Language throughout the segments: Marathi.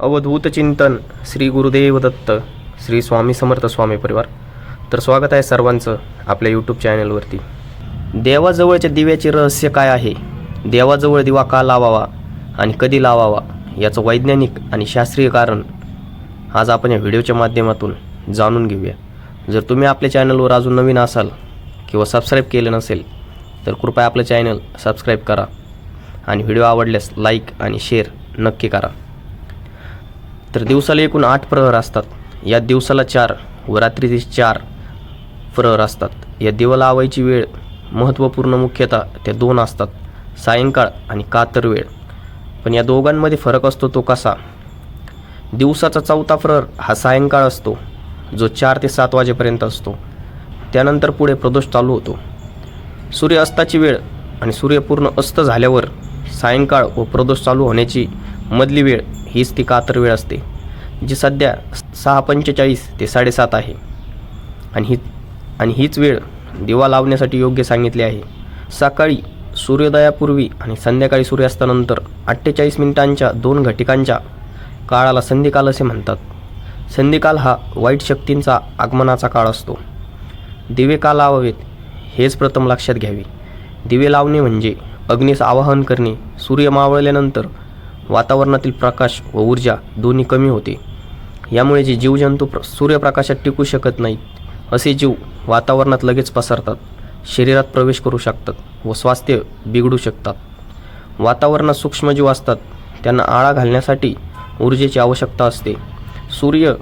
अवधूत चिंतन श्री गुरुदेव दत्त श्री स्वामी समर्थ स्वामी परिवार. तर स्वागत आहे सर्वांचं आपल्या यूट्यूब चॅनलवरती देवाजवळच्या दिव्याचे रहस्य काय आहे? देवाजवळ दिवा का लावावा आणि कधी लावावा? याचं वैज्ञानिक आणि शास्त्रीय कारण आज आपण या व्हिडिओच्या माध्यमातून जाणून घेऊया. जर तुम्ही आपल्या चॅनलवर अजून नवीन असाल किंवा सबस्क्राईब केलं नसेल तर कृपया आपलं चॅनल सबस्क्राईब करा आणि व्हिडिओ आवडल्यास लाईक आणि शेअर नक्की करा. तर दिवसाला एकूण आठ प्रहर असतात. या दिवसाला चार व रात्रीचे चार प्रहर असतात. या दिवाला आवायची वेळ महत्त्वपूर्ण मुख्यतः त्या दोन असतात सायंकाळ आणि कातर वेळ. पण या दोघांमध्ये फरक असतो तो कसा? दिवसाचा चौथा प्रहर हा सायंकाळ असतो जो चार ते सात वाजेपर्यंत असतो. त्यानंतर पुढे प्रदोष चालू होतो. सूर्यास्ताची वेळ आणि सूर्य पूर्ण अस्त झाल्यावर सायंकाळ व प्रदोष चालू होण्याची मधली वेळ हीच ती कातर वेळ असते जी सध्या सहा पंचेचाळीस ते साडेसात आहे. आणि ही आणि हीच वेळ दिवा लावण्यासाठी योग्य सांगितली आहे. सकाळी सूर्योदयापूर्वी आणि संध्याकाळी सूर्यास्तानंतर अठ्ठेचाळीस मिनिटांच्या दोन घटिकांच्या काळाला संधिकाल असे म्हणतात. संधिकाल हा वाईट शक्तींचा आगमनाचा काळ असतो. दिवे का लावावेत हेच प्रथम लक्षात घ्यावे. दिवे लावणे म्हणजे अग्नीस आवाहन करणे. सूर्य मावळल्यानंतर वातावरणातील प्रकाश व ऊर्जा दोन्ही कमी होते. यामुळे जे जीवजंतू प्र सूर्यप्रकाशात टिकू शकत नाहीत असे जीव वातावरणात लगेच पसरतात शरीरात प्रवेश करू शकतात व स्वास्थ्य बिघडू शकतात. वातावरणात सूक्ष्मजीव असतात त्यांना आळा घालण्यासाठी ऊर्जेची आवश्यकता असते. सूर्य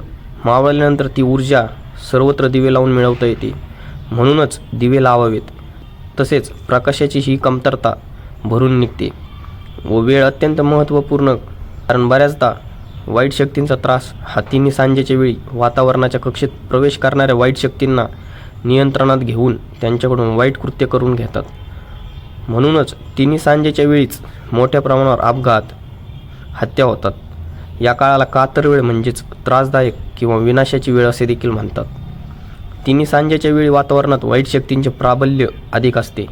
मावळल्यानंतर ती ऊर्जा सर्वत्र दिवे लावून मिळवता येते. म्हणूनच दिवे लावावेत. तसेच प्रकाशाची ही कमतरता भरून निघते. व वेळ अत्यंत महत्त्वपूर्ण कारण बऱ्याचदा वाईट शक्तींचा त्रास हा तिन्ही सांजेच्या वेळी वातावरणाच्या कक्षेत प्रवेश करणाऱ्या वाईट शक्तींना नियंत्रणात घेऊन त्यांच्याकडून वाईट कृत्य करून घेतात. म्हणूनच तिन्ही सांजेच्या वेळीच मोठ्या प्रमाणावर अपघात हत्या होतात. या काळाला कातर वेळ म्हणजेच त्रासदायक किंवा विनाशाची वेळ असे देखील म्हणतात. तिन्ही सांजेच्या वेळी वातावरणात वाईट शक्तींचे प्राबल्य अधिक असते.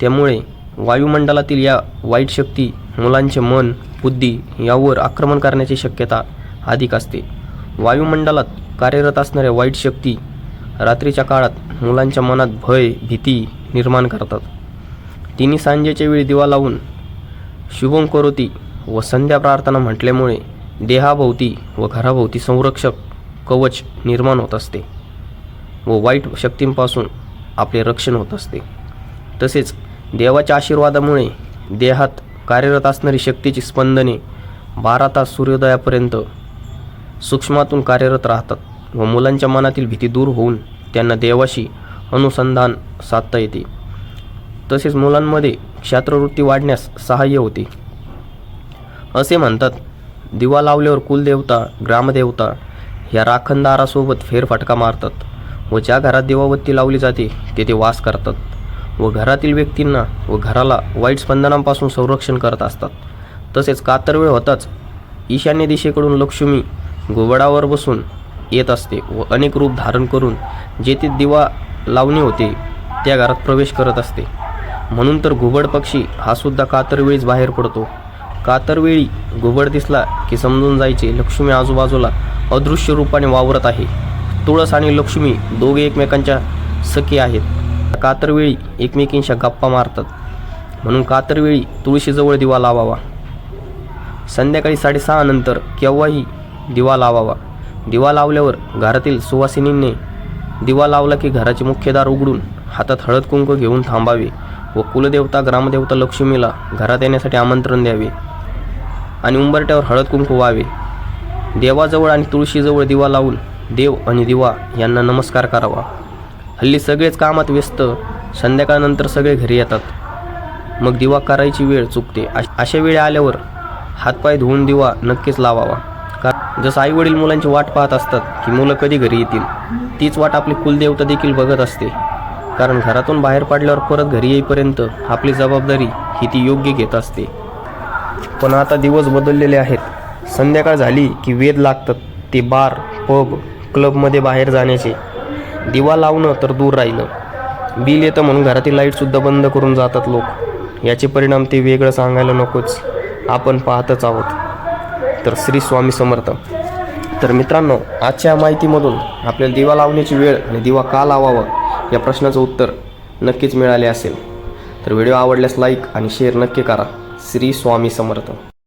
त्यामुळे वायुमंडलातील या वाईट शक्ती मुलांचे मन बुद्धी यावर आक्रमण करण्याची शक्यता अधिक असते. वायुमंडलात कार्यरत असणाऱ्या वाईट शक्ती रात्रीच्या काळात मुलांच्या मनात भय भीती निर्माण करतात. तिन्ही सांजेच्या वेळी दिवा लावून शुभम करोती व संध्या प्रार्थना म्हटल्यामुळे देहाभोवती व घराभोवती संरक्षक कवच निर्माण होत असते व वाईट शक्तींपासून आपले रक्षण होत असते. तसेच देवाच्या आशीर्वादामुळे देहात कार्यरत असणारी शक्तीची स्पंदने बारा तास सूर्योदयापर्यंत सूक्ष्मातून कार्यरत राहतात व मुलांच्या मनातील भीती दूर होऊन त्यांना देवाशी अनुसंधान साधता येते. तसेच मुलांमध्ये क्षात्रवृत्ती वाढण्यास सहाय्य होते. असे म्हणतात दिवा लावल्यावर कुलदेवता ग्रामदेवता ह्या राखणदारासोबत फेरफटका मारतात व ज्या घरात देवाबत्ती लावली जाते तेथे वास करतात. व घरातील व्यक्तींना व घराला वाईट स्पंदनांपासून संरक्षण करत असतात. तसेच कातरवेळ होताच ईशान्य दिशेकडून लक्ष्मी घुबडावर बसून येत असते व अनेक रूप धारण करून जेथे दिवा लावणी होते त्या घरात प्रवेश करत असते. म्हणून तर घुबड पक्षी हा सुद्धा कातरवेळीच बाहेर पडतो. कातरवेळी घुबड दिसला की समजून जायचे लक्ष्मी आजूबाजूला अदृश्य रूपाने वावरत आहे. तुळस आणि लक्ष्मी दोघे एकमेकांच्या सखी आहेत. कातरवेळी एकमेकींच्या गप्पा मारतात. म्हणून कातरवेळी तुळशीजवळ दिवा लावावा. संध्याकाळी साडेसहा नंतर केव्हाही दिवा लावावा. दिवा लावल्यावर घरातील सुवासिनींनी दिवा लावला की घराचे मुख्य दार उघडून हातात हळद कुंकू घेऊन थांबावे व कुलदेवता ग्रामदेवता लक्ष्मीला घरात येण्यासाठी आमंत्रण द्यावे आणि उंबरट्यावर हळद कुंकू व्हावे. देवाजवळ आणि तुळशीजवळ दिवा लावून देव आणि दिवा यांना नमस्कार करावा. हल्ली सगळेच कामात व्यस्त संध्याकाळनंतर सगळे घरी येतात. मग दिवा करायची वेळ चुकते. अश- अशा वेळी आल्यावर हातपाय धुवून दिवा नक्कीच लावावा. कारण जसं आईवडील मुलांची वाट पाहत असतात की मुलं कधी घरी येतील तीच वाट आपली कुलदेवता देखील बघत असते. कारण घरातून बाहेर पडल्यावर परत घरी येईपर्यंत आपली जबाबदारी ही ती योग्य घेत असते. पण आता दिवस बदललेले आहेत. संध्याकाळ झाली की वेध लागतात. ते बार पब क्लबमध्ये बाहेर जाण्याचे. दिवा लावणं तर दूर राहिलं. बिल येतं म्हणून घरातील लाईटसुद्धा बंद करून जातात लोक. याचे परिणाम ते वेगळं सांगायला नकोच. आपण पाहतच आहोत. तर श्री स्वामी समर्थ. तर मित्रांनो आजच्या माहितीमधून आपल्याला दिवा लावण्याची वेळ आणि दिवा का लावावा या प्रश्नाचं उत्तर नक्कीच मिळाले असेल. तर व्हिडिओ आवडल्यास लाईक आणि शेअर नक्की करा. श्री स्वामी समर्थ.